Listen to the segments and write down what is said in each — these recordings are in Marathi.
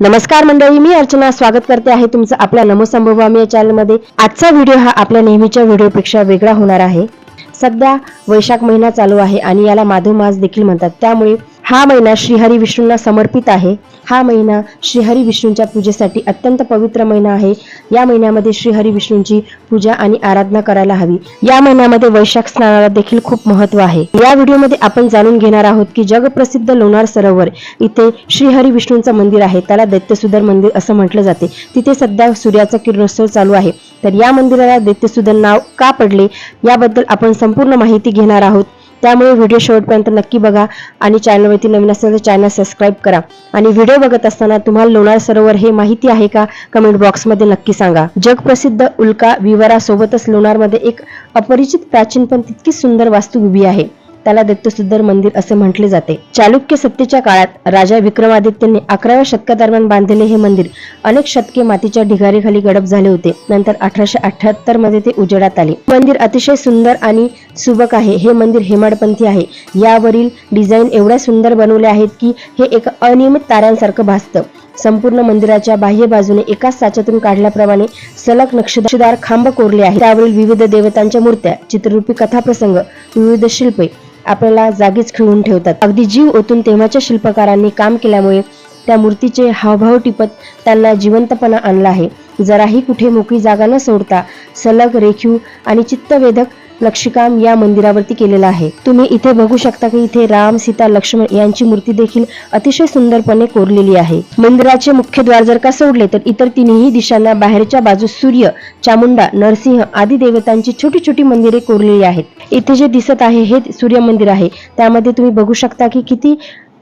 नमस्कार मंडळी मी अर्चना. स्वागत करते आहे तुमचं आपल्या नमो संभवामी या चॅनलमध्ये आजचा व्हिडिओ हा आपल्या नेहमीच्या व्हिडिओपेक्षा वेगळा होणार आहे. सध्या वैशाख महिना चालू आहे आणि याला माधव मास देखील म्हणतात. त्यामुळे हा महिना श्रीहरी विष्णूंना समर्पित आहे. हा महिना श्रीहरी विष्णूंच्या पूजेसाठी अत्यंत पवित्र महिना आहे. या महिन्यामध्ये श्रीहरी विष्णूंची पूजा आणि आराधना करायला हवी. या महिन्यामध्ये वैशाख स्नानाला देखील खूप महत्त्व आहे. या व्हिडिओमध्ये आपण जाणून घेणार आहोत की जगप्रसिद्ध लोणार सरोवर इथे श्रीहरी विष्णूंचं मंदिर आहे. त्याला दैत्यसुधर मंदिर असं म्हटलं जाते. तिथे सध्या सूर्याचा किरणोत्सव चालू आहे. तर या मंदिराला दैत्यसुधर नाव का पडले? याबद्दल आपण संपूर्ण माहिती घेणार आहोत. त्यामुळे व्हिडिओ शेवटपर्यंत नक्की बघा आणि चॅनलवरती नवीन असेल तर चॅनल सबस्क्राईब करा. आणि व्हिडिओ बघत असताना तुम्हाला लोणार सरोवर हे माहिती आहे का? कमेंट बॉक्समध्ये नक्की सांगा. जगप्रसिद्ध उल्का विवरासोबतच लोणारमध्ये एक अपरिचित प्राचीन पण तितकीच सुंदर वास्तू उभी आहे. त्याला दत्तसुंदर मंदिर असे म्हटले जाते. चालुक्य सत्तेच्या काळात राजा विक्रमादित्यने अकराव्या शतकादरम्यान बांधलेले हे मंदिर अनेक शतके मातीच्या ढिगारीखाली गडप झाले होते. नंतर अठराशे अठ्याहत्तरमध्ये ते उजेडात आले. मंदिर अतिशय सुंदर आणि सुबक आहे. हे मंदिर हेमाडपंथी आहे. यावरील डिझाईन एवढ्या सुंदर बनवले आहेत की हे एक अनियमित ताऱ्यांसारखं भासतं. संपूर्ण मंदिराच्या बाह्य बाजूने एकाच साच्यातून काढल्याप्रमाणे सलग नक्षीदार खांब कोरले आहेत. त्यावरील विविध देवतांच्या मूर्त्या चित्ररूपी कथाप्रसंग विविध शिल्पे आपल्याला जागीच खिळून ठेवतात. अगदी जीव ओतून तेव्हाच्या शिल्पकारांनी काम केल्यामुळे त्या मूर्तीचे हावभाव टिपत त्यांना जिवंतपणा आणला आहे. जराही कुठे मोकळी जागा न सोडता सलग रेखीव आणि चित्तवेधक नक्षीकाम या मंदिरावरती केलेलं आहे. तुम्ही इथे बघू शकता की इथे राम सीता लक्ष्मण यांची मूर्ती देखील अतिशय सुंदरपणे कोरलेली आहे. मंदिराचे मुख्य द्वार जर का सोडले तर इतर तिन्ही दिशांना बाहेरच्या बाजूस सूर्य चामुंडा नरसिंह आदी देवतांची छोटी छोटी मंदिरे कोरलेली आहेत. इथे जे दिसत आहे हे सूर्य मंदिर आहे. त्यामध्ये तुम्ही बघू शकता की किती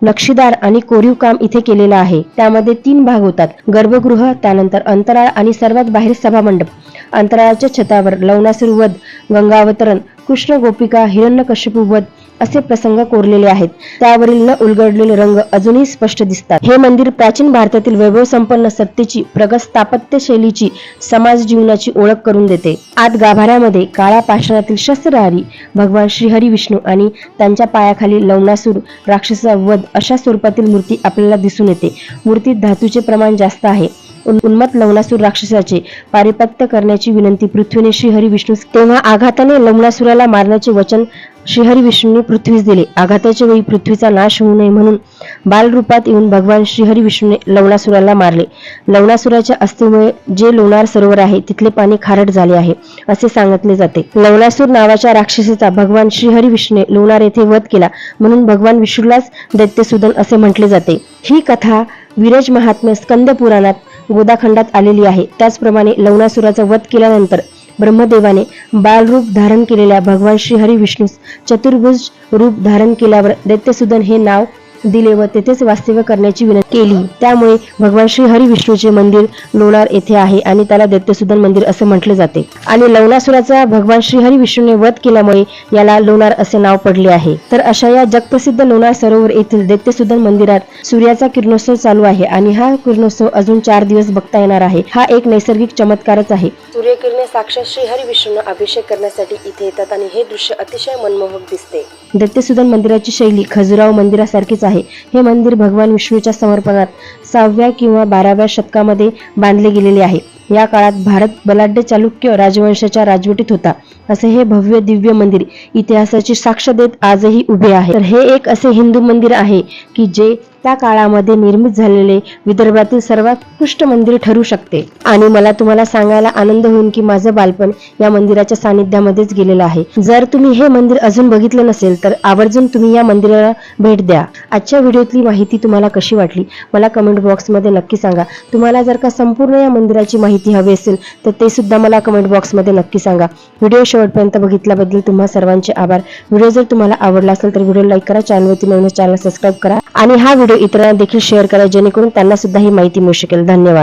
नक्षीदार आणि कोरीव काम इथे केलेलं आहे. त्यामध्ये तीन भाग होतात. गर्भगृह त्यानंतर अंतराळ आणि सर्वात बाहेर सभामंडप. अंतराळाच्या छतावर लवणासूर वध गंगावतरण कृष्ण गोपिका हिरण्यकश्यपू वध असे प्रसंग कोरलेले आहेत. त्यावरील न उलगडलेले रंग अजूनही स्पष्ट दिसतात. हे मंदिर प्राचीन भारतातील वैभव संपन्न सत्तेची प्रगत स्थापत्य शैलीची समाज जीवनाची ओळख करून देते. आत गाभाऱ्यामध्ये काळ्या पाषाणातील शस्त्रहारी भगवान श्रीहरी विष्णू आणि त्यांच्या पायाखाली लवणासूर राक्षसा वध अशा स्वरूपातील मूर्ती आपल्याला दिसून येते. मूर्तीत धातूचे प्रमाण जास्त आहे. उन्मत लवणासूर राक्षसाचे पारिपत्य करण्याची विनंती पृथ्वीने श्रीहरी विष्णू तेव्हा आघाताने लवणासुराला मारण्याचे वचन श्रीहरी विष्णूंनी पृथ्वीस दिले. आघाताच्या वेळी पृथ्वीचा नाश होऊ नये म्हणून बालरूपात येऊन भगवान श्रीहरी विष्णूने लवणासुराला मारले. लवणासुराच्या अस्थिमुळे जे लोणार सरोवर आहे तिथले पाणी खारट झाले आहे असे सांगितले जाते. लवणासूर नावाच्या राक्षसाचा भगवान श्रीहरी विष्णूने लोणार येथे वध केला म्हणून भगवान विष्णूलाच दैत्यसुदन असे म्हटले जाते. ही कथा विरज महात्म्य स्कंद पुराणात गोदाखंडात आलेली आहे. त्याचप्रमाणे लवणासुराचा वध केल्यानंतर ब्रह्मदेवाने बालरूप धारण केलेल्या भगवान श्री हरी विष्णूस चतुर्भुज रूप धारण केल्यावर दैत्यसुदन हे नाव दिले व तेथेच वास्तव्य करण्याची विनंती केली. त्यामुळे भगवान श्री हरी विष्णूचे मंदिर लोणार येथे आहे आणि त्याला दैत्यसुदन मंदिर असे म्हटले जाते. आणि लवणासुराचा भगवान श्री हरी विष्णूने वध केल्यामुळे याला लोणार असे नाव पडले आहे. तर अशा या जगप्रसिद्ध लोणार सरोवर येथील दैत्यसुदन मंदिरात सूर्याचा किरणोत्सव चालू आहे आणि हा किरणोत्सव अजून चार दिवस बघता येणार आहे. हा एक नैसर्गिक चमत्कारच आहे. सूर्यकिरणे साक्षात श्री हरी विष्णूंना अभिषेक करण्यासाठी इथे येतात आणि हे दृश्य अतिशय मनमोहक दिसते. दैत्यसुदन मंदिराची शैली खजुराव मंदिरासारखीच आहे. हे मंदिर भगवान विष्णूच्या समर्पणात सहाव्या किंवा बाराव्या शतकामध्ये बांधले गेलेले आहे. या काळात भारत बलाढ्य चालुक्य राजवंशाच्या राजवटीत होता. असे हे भव्य दिव्य मंदिर इतिहासाची साक्ष देत आजही उभे आहे. तर हे एक असे हिंदू मंदिर आहे की जे त्या काळामध्ये निर्मित झालेले विदर्भातील सर्वात मंदिर ठरू शकते. आणि मला तुम्हाला सांगायला आनंद होईल की माझं बालपण या मंदिराच्या सानिध्यामध्येच गेलेलं आहे. जर तुम्ही हे मंदिर अजून बघितलं नसेल तर आवर्जून तुम्ही या मंदिराला भेट द्या. आजच्या व्हिडिओतली माहिती तुम्हाला कशी वाटली मला कमेंट बॉक्समध्ये नक्की सांगा. तुम्हाला जर का संपूर्ण या मंदिराची माहिती हवी असेल तर ते सुद्धा मला कमेंट बॉक्समध्ये नक्की सांगा. व्हिडिओ शेवटपर्यंत बघितल्याबद्दल तुम्हा सर्वांचे आभार. व्हिडिओ जर तुम्हाला आवडला असेल तर व्हिडिओ लाईक करा चॅनलवरती नवीन चॅनल सबस्क्राईब करा. आणि हा व्हिडिओ व्हिडिओ इतरांना देखील शेअर करा जेणेकरून त्यांना सुद्धा ही माहिती मिळू शकेल. धन्यवाद.